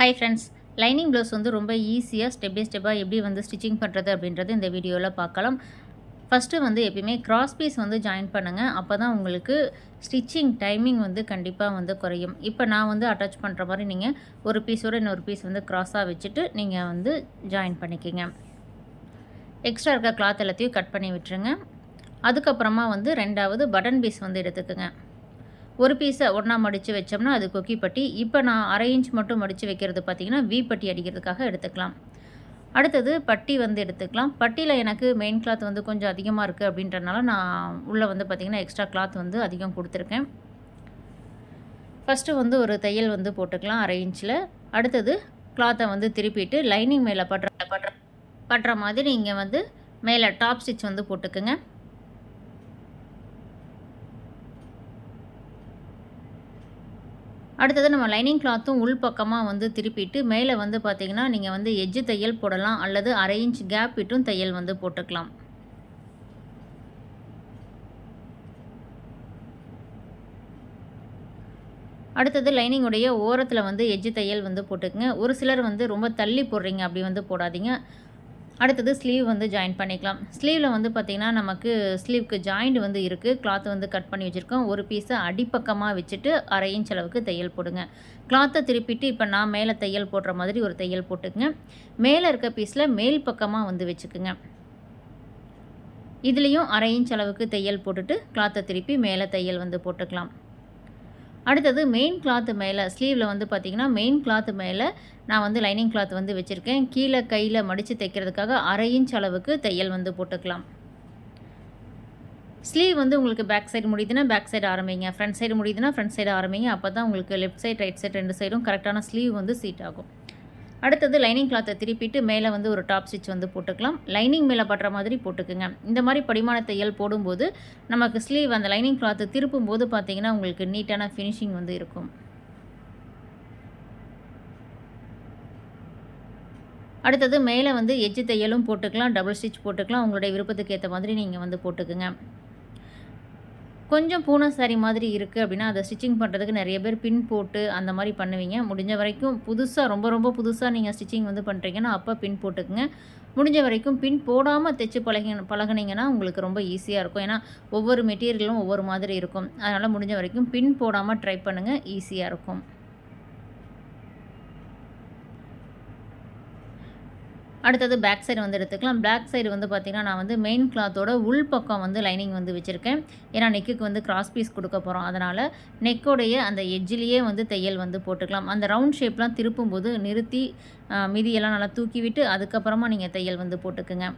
Hi friends lining blouse வந்து ரொம்ப ஈஸியாக ஸ்டெப் பை ஸ்டெப்பாக எப்படி வந்து ஸ்டிச்சிங் பண்ணுறது அப்படின்றது இந்த வீடியோவில் பார்க்கலாம். ஃபஸ்ட்டு வந்து எப்பயுமே கிராஸ் பீஸ் வந்து ஜாயின் பண்ணுங்கள் அப்போ தான் உங்களுக்கு ஸ்டிச்சிங் டைமிங் வந்து கண்டிப்பாக வந்து குறையும். இப்போ நான் வந்து அட்டாச் பண்ணுற மாதிரி நீங்கள் ஒரு பீஸோட இன்னொரு பீஸ் வந்து க்ராஸாக வச்சுட்டு நீங்கள் வந்து ஜாயின் பண்ணிக்கிங்க. எக்ஸ்ட்ரா இருக்க கிளாத் எல்லாத்தையும் கட் பண்ணி விட்டுருங்க. அதுக்கப்புறமா வந்து ரெண்டாவது பட்டன் பீஸ் வந்து எடுத்துக்கோங்க. ஒரு பீஸை ஒன்றா மடித்து வச்சோம்னா அது கொக்கி பட்டி. இப்போ நான் அரை இன்ச் மட்டும் மடித்து வைக்கிறது பார்த்திங்கன்னா வி பட்டி அடிக்கிறதுக்காக எடுத்துக்கலாம். அடுத்தது பட்டி வந்து எடுத்துக்கலாம். பட்டியில் எனக்கு மெயின் கிளாத் வந்து கொஞ்சம் அதிகமாக இருக்குது அப்படின்றனால நான் உள்ளே வந்து பார்த்திங்கன்னா எக்ஸ்ட்ரா கிளாத் வந்து அதிகம் கொடுத்துருக்கேன். ஃபஸ்ட்டு வந்து ஒரு தையல் வந்து போட்டுக்கலாம் அரை இன்ச்சில் அடுத்தது கிளாத்தை வந்து திருப்பிட்டு லைனிங் மேலே படுற படுற படுற மாதிரி நீங்கள் வந்து மேலே டாப் ஸ்டிச் வந்து போட்டுக்குங்க. அடுத்தது நம்ம லைனிங் கிளாத்தும் உள் பக்கமாக வந்து திருப்பிட்டு மேலே வந்து பார்த்திங்கன்னா நீங்கள் வந்து எஜ்ஜு தையல் போடலாம் அல்லது அரை இன்ச் கேப் விட்டும் தையல் வந்து போட்டுக்கலாம். அடுத்தது லைனிங்குடைய ஓரத்தில் வந்து எஜ்ஜு தையல் வந்து போட்டுக்கங்க. ஒரு சிலர் வந்து ரொம்ப தள்ளி போடுறீங்க அப்படி வந்து போடாதீங்க. அடுத்தது ஸ்லீவ் வந்து ஜாயின் பண்ணிக்கலாம். ஸ்லீவில் வந்து பார்த்திங்கன்னா நமக்கு ஸ்லீவ்க்கு ஜாயிண்ட் வந்து இருக்குது கிளாத் வந்து கட் பண்ணி வச்சுருக்கோம். ஒரு பீஸை அடிப்பக்கமாக வச்சுட்டு அரை இன்ச் அளவுக்கு தையல் போடுங்க. கிளாத்தை திருப்பிட்டு இப்போ நான் மேலே தையல் போடுற மாதிரி ஒரு தையல் போட்டுக்குங்க. மேலே இருக்க பீஸில் மேல் பக்கமாக வந்து வச்சுக்குங்க. இதுலேயும் அரை இன்ச் அளவுக்கு தையல் போட்டுட்டு கிளாத்தை திருப்பி மேலே தையல் வந்து போட்டுக்கலாம். அடுத்தது மெயின் கிளாத்து மேலே ஸ்லீவில் வந்து பார்த்திங்கன்னா மெயின் கிளாத்து மேலே நான் வந்து லைனிங் கிளாத் வந்து வச்சுருக்கேன். கீழே கையில் மடித்து தைக்கிறதுக்காக அரை இன்ச் அளவுக்கு தையல் வந்து போட்டுக்கலாம். ஸ்லீவ் வந்து உங்களுக்கு பேக் சைடு முடியுதுன்னா பேக் சைடு ஆரம்பிங்க. ஃப்ரண்ட் சைடு முடியுதுன்னா ஃப்ரண்ட் சைடு ஆரம்பிங்க. அப்போ தான் உங்களுக்கு லெஃப்ட் சைடு ரைட் சைடு ரெண்டு சைடும் கரெக்டான ஸ்லீவ் வந்து சீட் ஆகும். அடுத்தது லைனிங் கிளாத்தை திருப்பிட்டு மேலே வந்து ஒரு டாப் ஸ்டிச் வந்து போட்டுக்கலாம். லைனிங் மேலே படுற மாதிரி போட்டுக்குங்க. இந்த மாதிரி படிமான தையல் போடும்போது நமக்கு ஸ்லீவ் அந்த லைனிங் கிளாத்தை திருப்பும் போது பார்த்தீங்கன்னா உங்களுக்கு நீட்டான ஃபினிஷிங் வந்து இருக்கும். அடுத்தது மேலே வந்து எஜ்ஜு தையலும் போட்டுக்கலாம் டபுள் ஸ்டிச் போட்டுக்கலாம். உங்களுடைய விருப்பத்துக்கு ஏற்ற மாதிரி நீங்கள் வந்து போட்டுக்குங்க. கொஞ்சம் பூனை சாரி மாதிரி இருக்குது அப்படின்னா அதை ஸ்டிச்சிங் பண்ணுறதுக்கு நிறைய பேர் பின் போட்டு அந்த மாதிரி பண்ணுவீங்க. முடிஞ்ச வரைக்கும் புதுசாக ரொம்ப ரொம்ப புதுசாக நீங்கள் ஸ்டிச்சிங் வந்து பண்ணுறீங்கன்னா அப்போ பின் போட்டுக்குங்க. முடிஞ்ச வரைக்கும் பின் போடாமல் தைச்சு பழகி பழகினீங்கன்னா உங்களுக்கு ரொம்ப ஈஸியாக இருக்கும். ஏன்னா ஒவ்வொரு மெட்டீரியலும் ஒவ்வொரு மாதிரி இருக்கும். அதனால் முடிஞ்ச வரைக்கும் பின் போடாமல் ட்ரை பண்ணுங்கள் ஈஸியாக இருக்கும். அடுத்தது பேக் சைடு வந்து எடுத்துக்கலாம். பேக் சைடு வந்து பார்த்திங்கன்னா நான் வந்து மெயின் கிளாத்தோட உள் பக்கம் வந்து லைனிங் வந்து வச்சுருக்கேன். ஏன்னா நெக்குக்கு வந்து கிராஸ் பீஸ் கொடுக்க போகிறோம் அதனால் நெக்கோடைய அந்த எஜ்ஜிலேயே வந்து தையல் வந்து போட்டுக்கலாம். அந்த ரவுண்ட் ஷேப்லாம் திருப்பும்போது நிறுத்தி மிதியெல்லாம் நல்லா தூக்கி விட்டு அதுக்கப்புறமா நீங்கள் தையல் வந்து போட்டுக்குங்க.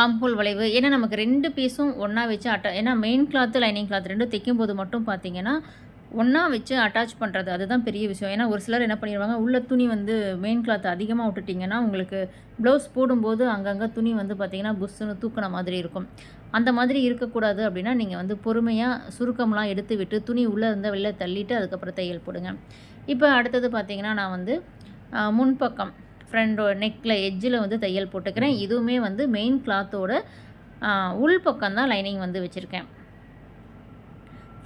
ஆம்ஹோல் வளைவு. ஏன்னா நமக்கு ரெண்டு பீஸும் ஒன்றா வச்சு அட்ட ஏன்னா மெயின் கிளாத்து லைனிங் கிளாத் ரெண்டும் தைக்கும் போது மட்டும் பார்த்தீங்கன்னா ஒன்றா வச்சு அட்டாச் பண்ணுறது அதுதான் பெரிய விஷயம். ஏன்னா ஒரு சிலர் என்ன பண்ணிடுவாங்க உள்ள துணி வந்து மெயின் கிளாத் அதிகமாக விட்டுட்டிங்கன்னா உங்களுக்கு ப்ளவுஸ் போடும்போது அங்கங்கே துணி வந்து பார்த்திங்கன்னா புஷ்ஷுன்னு தூக்கின மாதிரி இருக்கும். அந்த மாதிரி இருக்கக்கூடாது அப்படின்னா நீங்கள் வந்து பொறுமையாக சுருக்கம்லாம் எடுத்து விட்டு துணி உள்ளே இருந்தால் வெளில தள்ளிட்டு அதுக்கப்புறம் தையல் போடுங்க. இப்போ அடுத்தது பார்த்திங்கன்னா நான் வந்து முன்பக்கம் ஃப்ரண்டோ நெக்கில் எஜ்ஜில் வந்து தையல் போட்டுக்கிறேன். இதுவுமே வந்து மெயின் கிளாத்தோட உள் பக்கம் தான் லைனிங் வந்து வச்சுருக்கேன்.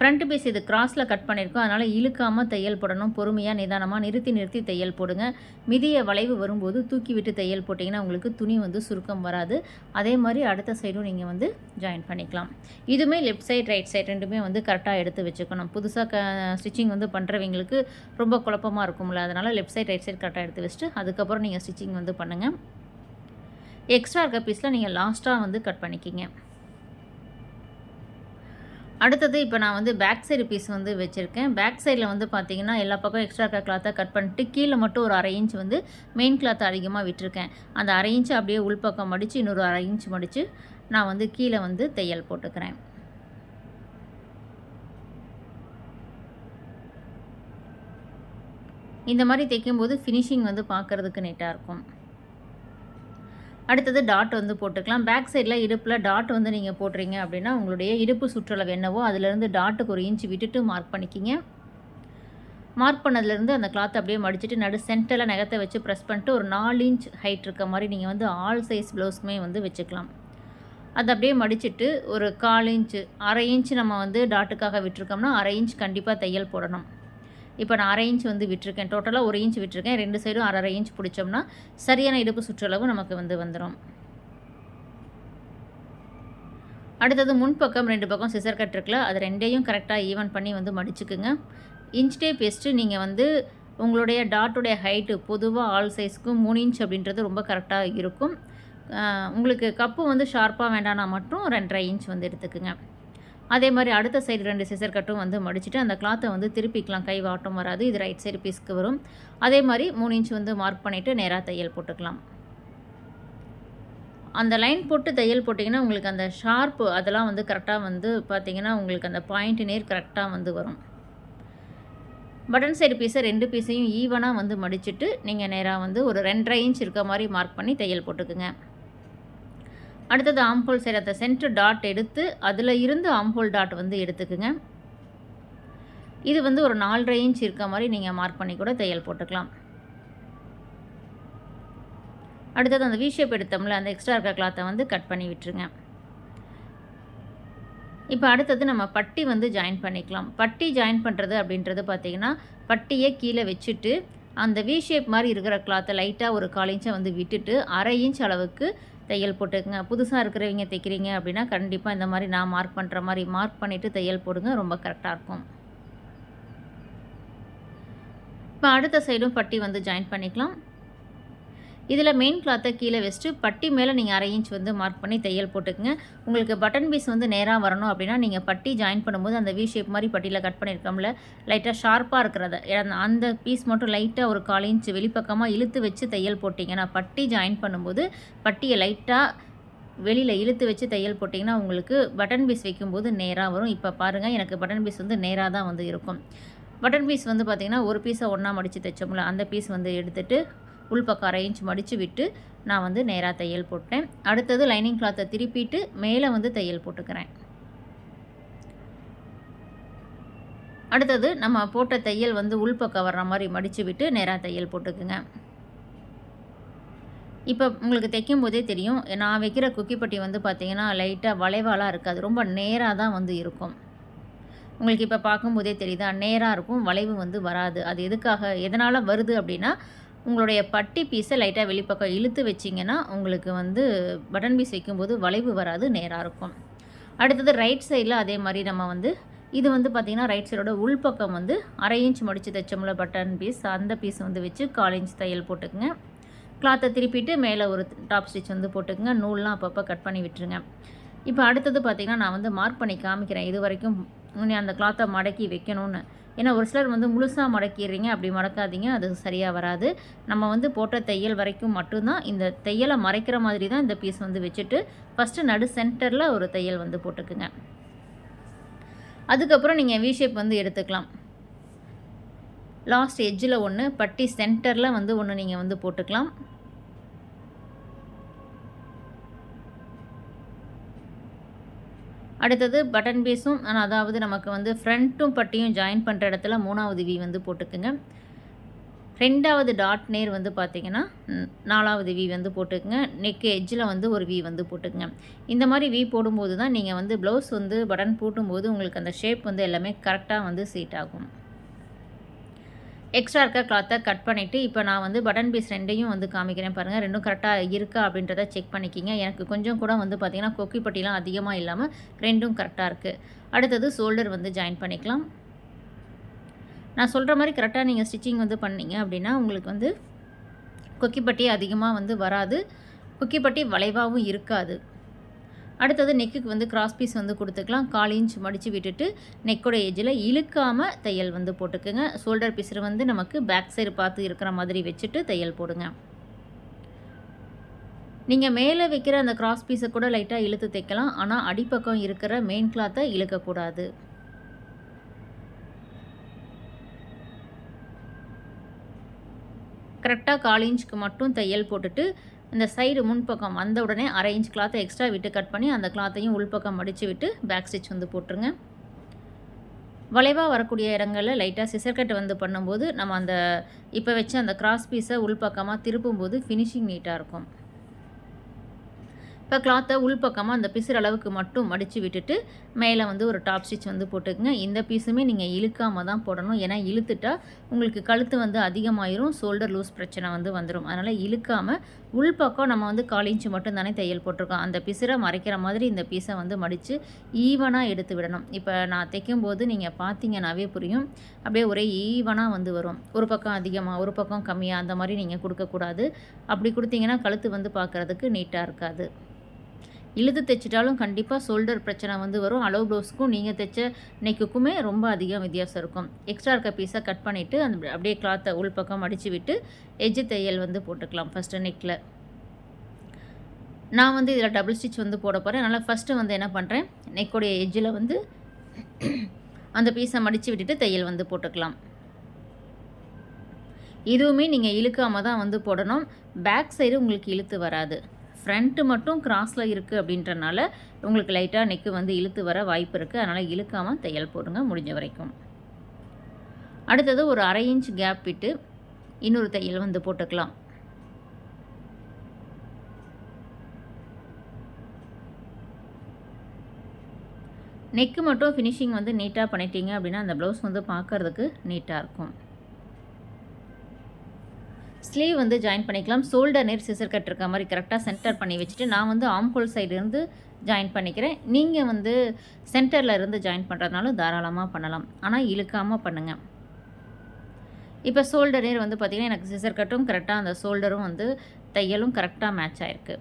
ஃப்ரண்ட் பீஸ் இது கிராஸில் கட் பண்ணியிருக்கோம் அதனால் இழுக்காமல் தையல் போடணும் பொறுமையாக நிதானமாக நிறுத்தி நிறுத்தி தையல் போடுங்க. மிதிய வளைவு வரும்போது தூக்கி விட்டு தையல் போட்டிங்கன்னா உங்களுக்கு துணி வந்து சுருக்கம் வராது. அதே மாதிரி அடுத்த சைடும் நீங்கள் வந்து ஜாயின் பண்ணிக்கலாம். இதுவுமே லெஃப்ட் சைட் ரைட் சைட் ரெண்டுமே வந்து கரெக்டாக எடுத்து வச்சுக்கணும். புதுசாக க ஸ்டிச்சிங் வந்து பண்ணுறவங்களுக்கு ரொம்ப குழப்பமாக இருக்கும்ல. அதனால் லெஃப்ட் சைட் ரைட் சைட் கரெக்டாக எடுத்து வச்சுட்டு அதுக்கப்புறம் நீங்கள் ஸ்டிச்சிங் வந்து பண்ணுங்கள் எக்ஸ்ட்ரா இருக்க பீஸில் நீங்கள் லாஸ்ட்டாக வந்து கட் பண்ணிக்கிங்க. அடுத்தது இப்போ நான் வந்து பேக் சைடு பீஸ் வந்து வச்சுருக்கேன். பேக் சைடில் வந்து பார்த்திங்கன்னா எல்லா பக்கம் எக்ஸ்ட்ரா இருக்க கிளாத்தை கட் பண்ணிட்டு கீழே மட்டும் ஒரு அரை இன்ச் வந்து மெயின் கிளாத்தை அதிகமாக விட்டுருக்கேன். அந்த அரை இன்ச்சு அப்படியே உள்பக்கம் மடித்து இன்னொரு அரை இன்ச் மடித்து நான் வந்து கீழே வந்து தையல் போட்டுக்கிறேன். இந்த மாதிரி தைக்கும்போது ஃபினிஷிங் வந்து பார்க்குறதுக்கு நீட்டாக இருக்கும். அடுத்தது டாட் வந்து போட்டுக்கலாம். பேக் சைடில் இடுப்பில் டாட் வந்து நீங்கள் போடுறீங்க அப்படின்னா உங்களுடைய இடுப்பு சுற்றளவு என்னவோ அதுலேருந்து டாட்டுக்கு ஒரு இன்ச் விட்டுட்டு மார்க் பண்ணிக்கிங்க. மார்க் பண்ணதுலேருந்து அந்த கிளாத் அப்படியே மடிச்சுட்டு நடு சென்டரில் நகத்தை வச்சு ப்ரெஸ் பண்ணிட்டு ஒரு நாலு இன்ச் ஹைட் இருக்க மாதிரி நீங்கள் வந்து ஆல் சைஸ் ப்ளவுஸ்க்குமே வந்து வச்சுக்கலாம். அதை அப்படியே மடிச்சுட்டு ஒரு கால் இன்ச்சு அரை இன்ச் நம்ம வந்து டாட்டுக்காக விட்டுருக்கோம்னா அரை இன்ச் கண்டிப்பாக தையல் போடணும். இப்போ நான் அரை இன்ச் வந்து விட்டுருக்கேன். டோட்டலாக ஒரு இன்ச் விட்டுருக்கேன். ரெண்டு சைடும் அரை இன்ச் பிடிச்சோம்னா சரியான இடுப்பு சுற்றளவு நமக்கு வந்து வந்துடும் அடுத்தது முன்பக்கம் ரெண்டு பக்கம் சிசர் கட் இருக்குல்ல அது ரெண்டையும் கரெக்டாக ஈவன் பண்ணி வந்து மடிச்சுக்குங்க. இன்ச் டேப் பெஸ்ட்டு நீங்கள் வந்து உங்களுடைய டாட்டுடைய ஹைட்டு பொதுவாக ஆல் சைஸ்க்கும் மூணு இன்ச் அப்படின்றது ரொம்ப கரெக்டாக இருக்கும். உங்களுக்கு கப்பு வந்து ஷார்ப்பாக வேண்டாம்னா மட்டும் ரெண்டரை இன்ச் வந்து எடுத்துக்குங்க. அதே மாதிரி அடுத்த சைடு ரெண்டு சிசர் கட்டும் வந்து மடிச்சுட்டு அந்த கிளாத்தை வந்து திருப்பிக்கலாம். கை வாட்டம் வராது இது ரைட் சைடு பீஸ்க்கு வரும். அதே மாதிரி மூணு இன்ச் வந்து மார்க் பண்ணிவிட்டு நேராக தையல் போட்டுக்கலாம். அந்த லைன் போட்டு தையல் போட்டிங்கன்னா உங்களுக்கு அந்த ஷார்ப்பு அதெல்லாம் வந்து கரெக்டாக வந்து பார்த்திங்கன்னா உங்களுக்கு அந்த பாயிண்ட் நேர் கரெக்டாக வந்து வரும். பட்டன் சைடு பீஸை ரெண்டு பீஸையும் ஈவனாக வந்து மடிச்சுட்டு நீங்கள் நேராக வந்து ஒரு ரெண்டரை இன்ச் இருக்க மாதிரி மார்க் பண்ணி தையல் போட்டுக்குங்க. அடுத்தது ஆம்போல் சைடு அந்த சென்டர் டாட் எடுத்து அதில் இருந்து ஆம்போல் டாட் வந்து எடுத்துக்குங்க. இது வந்து ஒரு நாலரை இன்ச் இருக்க மாதிரி நீங்கள் மார்க் பண்ணி கூட தையல் போட்டுக்கலாம். அடுத்தது அந்த வி ஷேப் எடுத்தோம்ல அந்த எக்ஸ்ட்ரா இருக்க கிளாத்தை வந்து கட் பண்ணி விட்டுருங்க. இப்போ அடுத்தது நம்ம பட்டி வந்து ஜாயின் பண்ணிக்கலாம். பட்டி ஜாயின் பண்ணுறது அப்படின்றது பார்த்திங்கன்னா பட்டியை கீழே வச்சுட்டு அந்த வி ஷேப் மாதிரி இருக்கிற கிளாத்தை லைட்டாக ஒரு கால் இன்ச்சை வந்து விட்டுட்டு அரை இன்ச் அளவுக்கு தையல் போட்டுக்குங்க. புதுசாக இருக்கிறவங்க தைக்கிறீங்க அப்படின்னா கண்டிப்பாக இந்த மாதிரி நான் மார்க் பண்ணுற மாதிரி மார்க் பண்ணிவிட்டு தையல் போடுங்க. ரொம்ப கரெக்டாக இருக்கும். இப்போ அடுத்த சைடும் பட்டி வந்து ஜாயின் பண்ணிக்கலாம். இதில் மெயின் கிளாத்தை கீழே வச்சுட்டு பட்டி மேலே நீங்கள் அரை இன்ச் வந்து மார்க் பண்ணி தையல் போட்டுக்குங்க. உங்களுக்கு பட்டன் பீஸ் வந்து நேராக வரணும் அப்படின்னா நீங்கள் பட்டி ஜாயின் பண்ணும்போது அந்த வி ஷேப் மாதிரி பட்டியில் கட் பண்ணியிருக்கோம்ல லைட்டாக ஷார்ப்பாக இருக்கிறத. அந்த- அந்த பீஸ் மட்டும் லைட்டாக ஒரு கால் இன்ச் வெளிப்பக்கமாக இழுத்து வச்சு தையல் போட்டிங்கன்னா பட்டி ஜாயின் பண்ணும்போது பட்டியை லைட்டாக வெளியில் இழுத்து வச்சு தையல் போட்டிங்கன்னா உங்களுக்கு பட்டன் பீஸ் வைக்கும்போது நேராக வரும். இப்போ பாருங்கள் எனக்கு பட்டன் பீஸ் வந்து நேராக தான் வந்து இருக்கும். பட்டன் பீஸ் வந்து பார்த்திங்கன்னா ஒரு பீஸை ஒன்றா மடித்து தைச்சோம்ல அந்த பீஸ் வந்து எடுத்துகிட்டு உள்பக்கம் அரை இன்ச் மடித்து விட்டு நான் வந்து நேராக தையல் போட்டேன். அடுத்தது லைனிங் கிளாத்தை திருப்பிட்டு மேலே வந்து தையல் போட்டுக்கிறேன். அடுத்தது நம்ம போட்ட தையல் வந்து உள்பக்கம் வர்ற மாதிரி மடித்து விட்டு நேராக தையல் போட்டுக்குங்க. இப்போ உங்களுக்கு தைக்கும் போதே தெரியும். நான் வைக்கிற குக்கிப்பட்டி வந்து பார்த்தீங்கன்னா லைட்டாக வளைவாலாம் இருக்காது. ரொம்ப நேராக தான் வந்து இருக்கும். உங்களுக்கு இப்போ பார்க்கும்போதே தெரியுதா? நேராக இருக்கும். வளைவு வந்து வராது. அது எதுக்காக? எதனால் வருது அப்படின்னா உங்களுடைய பட்டி பீஸை லைட்டாக வெளிப்பக்கம் இழுத்து வச்சிங்கன்னா உங்களுக்கு வந்து பட்டன் பீஸ் வைக்கும்போது வளைவு வராது நேராக இருக்கும். அடுத்தது ரைட் சைடில் அதே மாதிரி நம்ம வந்து இது வந்து பார்த்திங்கன்னா ரைட் சைடோட உள்பக்கம் வந்து அரை இன்ச் மடித்து தைச்சோம்ல பட்டன் பீஸ் அந்த பீஸ் வந்து வச்சு கால் இன்ச் தையல் போட்டுக்குங்க. கிளாத்தை திருப்பிட்டு மேலே ஒரு டாப் ஸ்டிச் வந்து போட்டுக்குங்க. நூல்லாம் அப்பப்போ கட் பண்ணி விட்டுருங்க. இப்போ அடுத்தது பார்த்திங்கன்னா நான் வந்து மார்க் பண்ணி காமிக்கிறேன். இது வரைக்கும் அந்த கிளாத்தை மடக்கி வைக்கணும்னு. ஏன்னா ஒரு சிலர் வந்து முழுசாக மடக்கிடுறீங்க அப்படி மடக்காதீங்க அது சரியாக வராது. நம்ம வந்து போட்ட தையல் வரைக்கும் மட்டும்தான் இந்த தையலை மறைக்கிற மாதிரி தான் இந்த பீஸ் வந்து வச்சுட்டு ஃபஸ்ட்டு நடு சென்டரில் ஒரு தையல் வந்து போட்டுக்குங்க. அதுக்கப்புறம் நீங்கள் வி ஷேப் வந்து எடுத்துக்கலாம். லாஸ்ட் எஜ்ஜில் ஒன்று பட்டி சென்டரில் வந்து ஒன்று நீங்கள் வந்து போட்டுக்கலாம். அடுத்தது பட்டன் பீஸும் அதாவது நமக்கு வந்து ஃப்ரண்ட்டும் பட்டியும் ஜாயின் பண்ணுற இடத்துல மூணாவது வி வந்து போட்டுக்குங்க. ரெண்டாவது டாட் நேர் வந்து பார்த்திங்கன்னா நாலாவது வி வந்து போட்டுக்குங்க. நெக் எஜ்ஜில் வந்து ஒரு வி வந்து போட்டுக்குங்க. இந்த மாதிரி வி போடும்போது தான் நீங்கள் வந்து ப்ளவுஸ் வந்து பட்டன் போட்டும்போது உங்களுக்கு அந்த ஷேப் வந்து எல்லாமே கரெக்டாக வந்து சீட் ஆகும். எக்ஸ்ட்ரா இருக்க கிளாத்தை கட் பண்ணிவிட்டு இப்போ நான் வந்து பட்டன் பீஸ் ரெண்டையும் வந்து காமிக்கிறேன் பாருங்கள் ரெண்டும் கரெக்டாக இருக்கா அப்படின்றத செக் பண்ணிக்கிங்க. எனக்கு கொஞ்சம் கூட வந்து பார்த்திங்கன்னா கொக்கி பட்டிலாம் அதிகமாக இல்லாமல் ரெண்டும் கரெக்டாக இருக்குது அடுத்தது ஷோல்டர் வந்து ஜாயின் பண்ணிக்கலாம். நான் சொல்கிற மாதிரி கரெக்டாக நீங்கள் ஸ்டிச்சிங் வந்து பண்ணீங்க அப்படின்னா உங்களுக்கு வந்து கொக்கிப்பட்டி அதிகமாக வந்து வராது. கொக்கிப்பட்டி வளைவாகவும் இருக்காது. அடுத்தது நெக்குக்கு வந்து கிராஸ் பீஸ் வந்து கொடுத்துக்கலாம். கால் இன்ச் மடித்து விட்டுட்டு நெக்கோட ஏஜில் இழுக்காமல் தையல் வந்து போட்டுக்கோங்க. ஷோல்டர் பீஸில் வந்து நமக்கு பேக் சைடு பார்த்து இருக்கிற மாதிரி வச்சுட்டு தையல் போடுங்க. நீங்கள் மேலே வைக்கிற அந்த கிராஸ் பீஸை கூட லைட்டாக இழுத்து தைக்கலாம். ஆனால் அடிப்பக்கம் இருக்கிற மெயின் கிளாத்தை இழுக்கக்கூடாது. கரெக்டாக கால் இன்ச்சுக்கு மட்டும் தையல் போட்டுட்டு இந்த சைடு முன்பக்கம் வந்த உடனே அரை இன்ச் கிளாத்தை எக்ஸ்ட்ரா விட்டு கட் பண்ணி அந்த கிளாத்தையும் உள்பக்கம் மடித்து விட்டு பேக் ஸ்டிச் வந்து போட்டுருங்க. வளைவாக வரக்கூடிய இடங்களில் லைட்டாக சிசர் கட் வந்து பண்ணும்போது நம்ம அந்த இப்போ வச்சு அந்த கிராஸ் பீஸை உள்பக்கமாக திருப்பும்போது ஃபினிஷிங் நீட்டாக இருக்கும். இப்போ கிளாத்தை உள்பக்கமாக அந்த பிசுற அளவுக்கு மட்டும் மடித்து விட்டுட்டு மேலே வந்து ஒரு டாப் ஸ்டிச் வந்து போட்டுக்குங்க. இந்த பீஸுமே நீங்கள் இழுக்காமல் தான் போடணும். ஏன்னா இழுத்துட்டா உங்களுக்கு கழுத்து வந்து அதிகமாயிரும் ஷோல்டர் லூஸ் பிரச்சனை வந்து வந்துடும் அதனால் இழுக்காமல் உள்பக்கம் நம்ம வந்து கால் இன்ச்சு மட்டும் தானே தையல் போட்டிருக்கோம். அந்த பிசுரை மறைக்கிற மாதிரி இந்த பீஸை வந்து மடித்து ஈவனாக எடுத்து விடணும். இப்போ நான் தைக்கும்போது நீங்கள் பார்த்தீங்கன்னாவே புரியும். அப்படியே ஒரே ஈவனாக வந்து வரும். ஒரு பக்கம் அதிகமாக ஒரு பக்கம் கம்மியாக அந்த மாதிரி நீங்கள் கொடுக்கக்கூடாது. அப்படி கொடுத்தீங்கன்னா கழுத்து வந்து பார்க்குறதுக்கு நீட்டாக இருக்காது. இழுத்து தைச்சிட்டாலும் கண்டிப்பாக ஷோல்டர் பிரச்சனை வந்து வரும். அளவு ப்ளவுஸுக்கும் நீங்கள் தைச்ச நெக்குக்குமே ரொம்ப அதிகம் வித்தியாசம் இருக்கும். எக்ஸ்ட்ரா இருக்க பீஸை கட் பண்ணிவிட்டு அந்த அப்படியே கிளாத்தை உள்பக்கம் அடித்து விட்டு எஜ்ஜு தையல் வந்து போட்டுக்கலாம் ஃபஸ்ட்டு நெக்கில் நான் வந்து இதில் டபுள் ஸ்டிச் வந்து போட போகிறேன் அதனால் ஃபஸ்ட்டு வந்து என்ன பண்ணுறேன் நெக்கோடைய எஜ்ஜில் வந்து அந்த பீஸை மடித்து விட்டுட்டு தையல் வந்து போட்டுக்கலாம். இதுவுமே நீங்கள் இழுக்காமல் தான் வந்து போடணும். பேக் சைடு உங்களுக்கு இழுத்து வராது. ஃப்ரண்ட்டு மட்டும் கிராஸில் இருக்குது அப்படின்றனால உங்களுக்கு லைட்டாக நெக்கு வந்து இழுத்து வர வாய்ப்பு இருக்குது அதனால் இழுக்காமல் தையல் போடுங்க முடிஞ்ச வரைக்கும். அடுத்தது ஒரு அரை இன்ச் கேப் விட்டு இன்னொரு தையல் வந்து போட்டுக்கலாம். நெக்கு மட்டும் ஃபினிஷிங் வந்து நீட்டாக பண்ணிட்டீங்க அப்படின்னா அந்த ப்ளவுஸ் வந்து பார்க்குறதுக்கு நீட்டாக இருக்கும். ஸ்லீவ் வந்து ஜாயின் பண்ணிக்கலாம். ஷோல்டர் நேர் சிசர் கட் இருக்க மாதிரி கரெக்டாக சென்டர் பண்ணி வச்சுட்டு நான் வந்து ஆம்ஹோல் சைடுலேருந்து ஜாயின் பண்ணிக்கிறேன். நீங்கள் வந்து சென்டரில் இருந்து ஜாயின் பண்ணுறதுனாலும் தாராளமாக பண்ணலாம். ஆனால் இழுக்காமல் பண்ணுங்கள் இப்போ ஷோல்டர் நேர் வந்து பார்த்திங்கன்னா எனக்கு சிசர் கட்டும் கரெக்டாக அந்த ஷோல்டரும் வந்து தையலும் கரெக்டாக மேட்ச் ஆகிருக்கு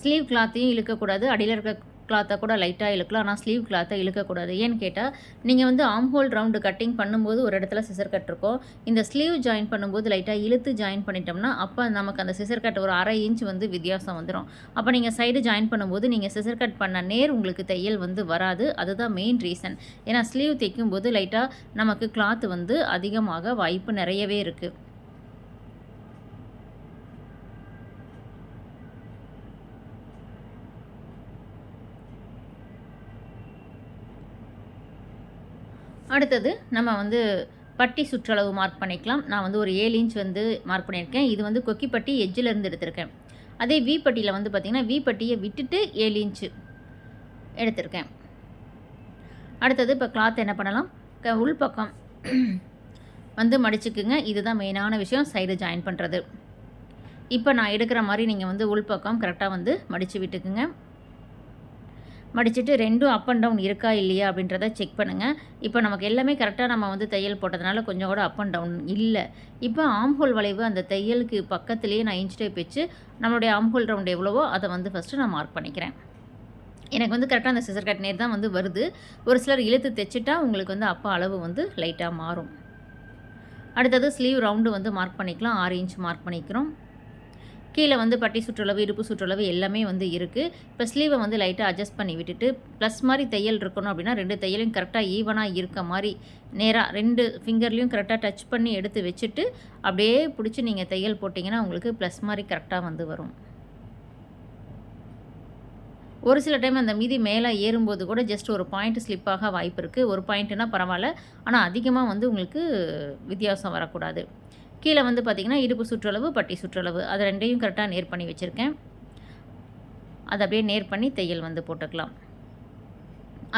ஸ்லீவ் கிளாத்தையும் இழுக்கக்கூடாது. அடியில் இருக்க கிளாத்தை கூட லைட்டாக இழுக்கலாம். ஆனால் ஸ்லீவ் கிளாத்தை இழுக்கக்கூடாது. ஏன்னு கேட்டால் நீங்கள் வந்து ஆம் ஹோல் ரவுண்டு கட்டிங் பண்ணும்போது ஒரு இடத்துல சிசர் கட் இருக்கும். இந்த ஸ்லீவ் ஜாயின் பண்ணும்போது லைட்டாக இழுத்து ஜாயின் பண்ணிட்டோம்னா அப்போ நமக்கு அந்த சிசர் கட் ஒரு அரை இன்ச் வந்து வித்தியாசம் வந்துடும் அப்போ நீங்கள் சைடு ஜாயின் பண்ணும்போது நீங்கள் சிசர் கட் பண்ண நேர் உங்களுக்கு தையல் வந்து வராது. அதுதான் மெயின் ரீசன் ஏன்னா ஸ்லீவ் தைக்கும்போது லைட்டாக நமக்கு கிளாத் வந்து அதிகமாக வாய்ப்பு நிறையவே இருக்குது அடுத்தது நம்ம வந்து பட்டி சுற்றளவு மார்க் பண்ணிக்கலாம். நான் வந்து ஒரு ஏழு இன்ச் வந்து மார்க் பண்ணியிருக்கேன். இது வந்து கொக்கிப்பட்டி எஜ்ஜிலேருந்து எஜ்ஜில் இருந்து எடுத்திருக்கேன். அதே வி பட்டியில் வந்து பார்த்திங்கன்னா வி பட்டியை விட்டுட்டு ஏழு இன்ச்சு எடுத்திருக்கேன். அடுத்தது இப்போ கிளாத் என்ன பண்ணலாம்? க உள்பக்கம் வந்து மடிச்சுக்குங்க. இதுதான் மெயினான விஷயம். சைடு ஜாயின் பண்ணுறது இப்போ நான் எடுக்கிற மாதிரி நீங்கள் வந்து உள்பக்கம் கரெக்டாக வந்து மடித்து விட்டுக்குங்க. மடிச்சுட்டு ரெண்டும் அப் அண்ட் டவுன் இருக்கா இல்லையா அப்படின்றத செக் பண்ணுங்கள் இப்போ நமக்கு எல்லாமே கரெக்டாக நம்ம வந்து தையல் போட்டதுனால கொஞ்சம் கூட அப் அண்ட் டவுன் இல்லை. இப்போ ஆம்ஹோல் வளைவு அந்த தையலுக்கு பக்கத்துலேயே நான் இன்ச் டைப் வச்சு நம்மளுடைய ஆம்ஹோல் ரவுண்ட் எவ்வளவோ அதை வந்து ஃபஸ்ட்டு நான் மார்க் பண்ணிக்கிறேன். எனக்கு வந்து கரெக்டாக அந்த சிசர் கட் நேர் தான் வந்து வருது. ஒரு சிலர் இழுத்து தைச்சிட்டா உங்களுக்கு வந்து அப்போ அளவு வந்து லைட்டாக மாறும். அடுத்தது ஸ்லீவ் ரவுண்டு வந்து மார்க் பண்ணிக்கலாம். ஆறு இன்ச் மார்க் பண்ணிக்கிறோம். கீழே வந்து பட்டி சுற்றளவு இருப்பு சுற்றளவு எல்லாமே வந்து இருக்குது இப்போ ஸ்லீவை வந்து லைட்டாக அட்ஜஸ்ட் பண்ணி விட்டுட்டு ப்ளஸ் மாதிரி தையல் இருக்கணும் அப்படின்னா ரெண்டு தையலையும் கரெக்டாக ஈவனாக இருக்க மாதிரி நேராக ரெண்டு ஃபிங்கர்லேயும் கரெக்டாக டச் பண்ணி எடுத்து வச்சுட்டு அப்படியே பிடிச்சி நீங்கள் தையல் போட்டிங்கன்னா உங்களுக்கு ப்ளஸ் மாதிரி கரெக்டாக வந்து வரும். ஒரு சில டைம் அந்த மீதி மேலே ஏறும்போது கூட ஜஸ்ட் ஒரு பாயிண்ட் ஸ்லிப்பாக வாய்ப்பு இருக்குது ஒரு பாயிண்ட்டுனா பரவாயில்ல. ஆனால் அதிகமாக வந்து உங்களுக்கு வித்தியாசம் வரக்கூடாது. கீழே வந்து பார்த்திங்கன்னா இடுப்பு சுற்றளவு பட்டி சுற்றளவு. அது ரெண்டையும் கரெக்டாக நேர் பண்ணி வச்சுருக்கேன். அதை அப்படியே நேர் பண்ணி தையல் வந்து போட்டுக்கலாம்.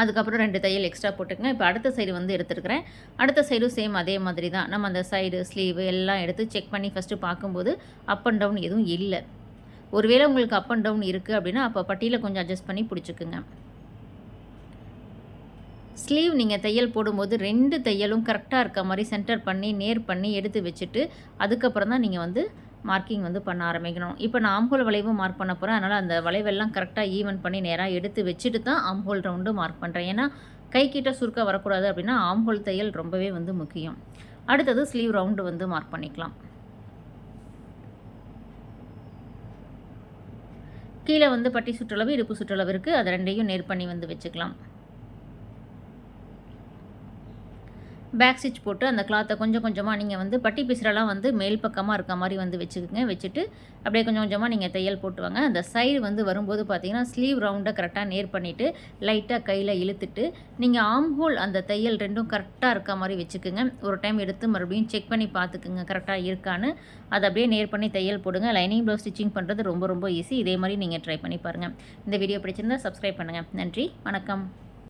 அதுக்கப்புறம் ரெண்டு தையல் எக்ஸ்ட்ரா போட்டுக்கங்க. இப்போ அடுத்த சைடு வந்து எடுத்துருக்கிறேன். அடுத்த சைடும் சேம் அதே மாதிரி தான். நம்ம அந்த சைடு ஸ்லீவு எல்லாம் எடுத்து செக் பண்ணி ஃபஸ்ட்டு பார்க்கும்போது அப் அண்ட் டவுன் எதுவும் இல்லை. ஒருவேளை உங்களுக்கு அப் அண்ட் டவுன் இருக்குது அப்படின்னா அப்போ பட்டியில் கொஞ்சம் அட்ஜஸ்ட் பண்ணி பிடிச்சிக்குங்க. ஸ்லீவ் நீங்கள் தையல் போடும்போது ரெண்டு தையலும் கரெக்டாக இருக்க மாதிரி சென்டர் பண்ணி நேர் பண்ணி எடுத்து வச்சுட்டு அதுக்கப்புறம் தான் நீங்கள் வந்து மார்க்கிங் வந்து பண்ண ஆரம்பிக்கணும். இப்போ நான் ஆம்ஹோல் வளைவும் மார்க் பண்ண போகிறேன் அதனால் அந்த வளைவெல்லாம் கரெக்டாக ஈவன் பண்ணி நேராக எடுத்து வச்சுட்டு தான் ஆம்ஹோல் ரவுண்டு மார்க் பண்ணுறேன் ஏன்னா கை கிட்ட சுருக்க வரக்கூடாது அப்படின்னா ஆம்ஹோல் தையல் ரொம்பவே வந்து முக்கியம். அடுத்தது ஸ்லீவ் ரவுண்டு வந்து மார்க் பண்ணிக்கலாம். கீழே வந்து பட்டி சுற்றளவு இடுப்பு சுற்றளவு இருக்குது அதை ரெண்டையும் நேர் பண்ணி வந்து வச்சுக்கலாம். பேக் ஸ்டிச் போட்டு அந்த கிளாத்தை கொஞ்சம் கொஞ்சமாக நீங்கள் வந்து பட்டி பிசுறெல்லாம் வந்து மேல் பக்கமாக இருக்க மாதிரி வந்து வச்சுக்கோங்க. வச்சுட்டு அப்படியே கொஞ்சம் கொஞ்சமாக நீங்கள் தையல் போட்டுவாங்க அந்த சைடு வந்து வரும்போது பார்த்தீங்கன்னா ஸ்லீவ் ரவுண்டை கரெக்டாக நேர் பண்ணிவிட்டு லைட்டாக கையில் இழுத்துட்டு நீங்கள் ஆம் ஹோல் அந்த தையல் ரெண்டும் கரெக்டாக இருக்க மாதிரி வச்சுக்கோங்க. ஒரு டைம் எடுத்து மறுபடியும் செக் பண்ணி பார்த்துக்குங்க கரெக்டாக இருக்கான்னு. அதை அப்படியே நேர் பண்ணி தையல் போடுங்க. லைனிங் ப்ளவுஸ் ஸ்டிச்சிங் பண்ணுறது ரொம்ப ரொம்ப ஈஸி இதே மாதிரி நீங்கள் ட்ரை பண்ணி பாருங்கள் இந்த வீடியோ பிடிச்சிருந்தா சப்ஸ்கிரைப் பண்ணுங்கள் நன்றி. வணக்கம்.